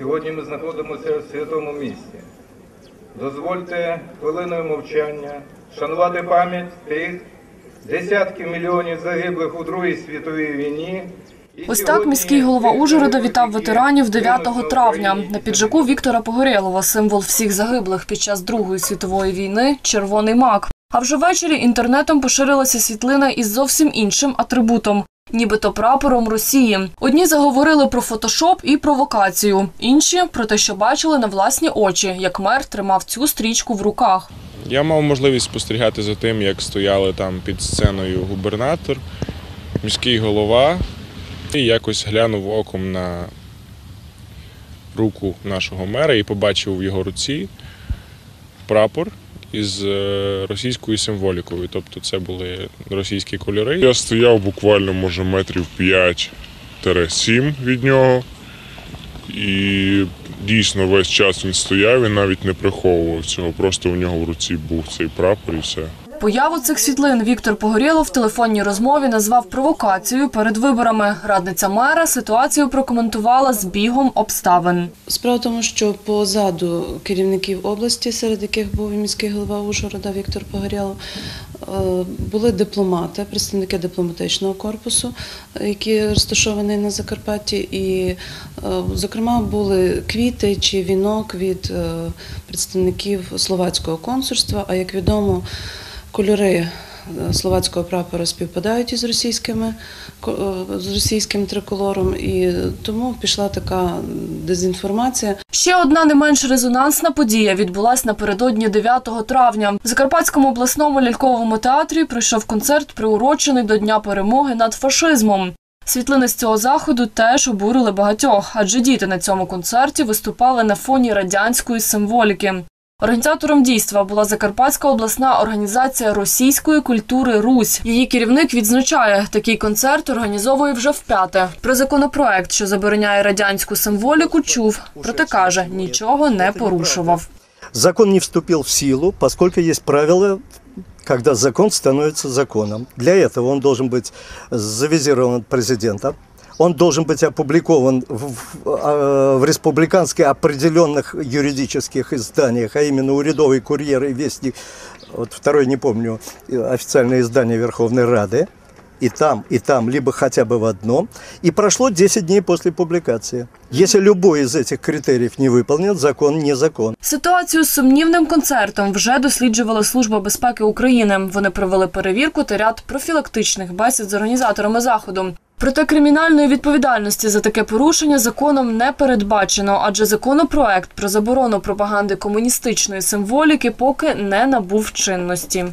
Сьогодні ми знаходимося в святому місці. Дозвольте хвилиною мовчання шанувати пам'ять тих десятків мільйонів загиблих у Другій світовій війні. Ось так міський голова Ужгорода вітав ветеранів 9 травня. На піджаку Віктора Погорєлова, символ всіх загиблих під час Другої світової війни, червоний мак. А вже ввечері інтернетом поширилася світлина із зовсім іншим атрибутом. Нібито прапором Росії. Одні заговорили про фотошоп і провокацію, інші про те, що бачили на власні очі, як мер тримав цю стрічку в руках. Я мав можливість спостерігати за тим, як стояли там під сценою губернатор, міський голова, і якось глянув оком на руку нашого мера і побачив в його руці прапор із е, російською символікою. Тобто це були російські кольори. Я стояв буквально, може, метрів 5-7 від нього. І дійсно весь час він стояв і навіть не приховував цього. Просто у нього в руці був цей прапор і все. Появу цих світлин Віктор Погорєлов в телефонній розмові назвав провокацією перед виборами. Радниця мера ситуацію прокоментувала збігом обставин. Справа в тому, що позаду керівників області, серед яких був міський голова Ужгорода Віктор Погорєлов, е, були дипломати, представники дипломатичного корпусу, які розташовані на Закарпатті, і, е, зокрема, були квіти чи вінок від е, представників словацького консульства. А як відомо, кольори е, словацького прапора співпадають із російськими е, з російським триколором, і тому пішла така дезінформація. Ще одна не менш резонансна подія відбулась напередодні 9 травня. В Закарпатському обласному ляльковому театрі пройшов концерт, приурочений до Дня перемоги над фашизмом. Світлини з цього заходу теж обурили багатьох, адже діти на цьому концерті виступали на фоні радянської символіки. Організатором дійства була Закарпатська обласна організація російської культури Русь. Її керівник відзначає, такий концерт організовує вже вп'яте. Про законопроект, що забороняє радянську символіку, чув, проте каже, нічого не порушував. Закон не вступил в силу, поскольку есть правила, когда закон становится законом. Для этого он должен быть завизирован от президента, он должен быть опубликован в, в, а, в республиканских определенных юридических изданиях, а именно «Урядовый курьер» и «Вестник», вот второй не помню, э, официальное издание Верховной Рады, и там, и там, либо хотя бы в одном. И прошло 10 дней после публикации. Если любой из этих критериев не выполнен, закон не закон. Ситуацію з сумнівним концертом вже досліджувала Служба безпеки України. Вони провели перевірку та ряд профілактичних бесід з організаторами заходу. Проте кримінальної відповідальності за таке порушення законом не передбачено, адже законопроект про заборону пропаганди комуністичної символіки поки не набув чинності.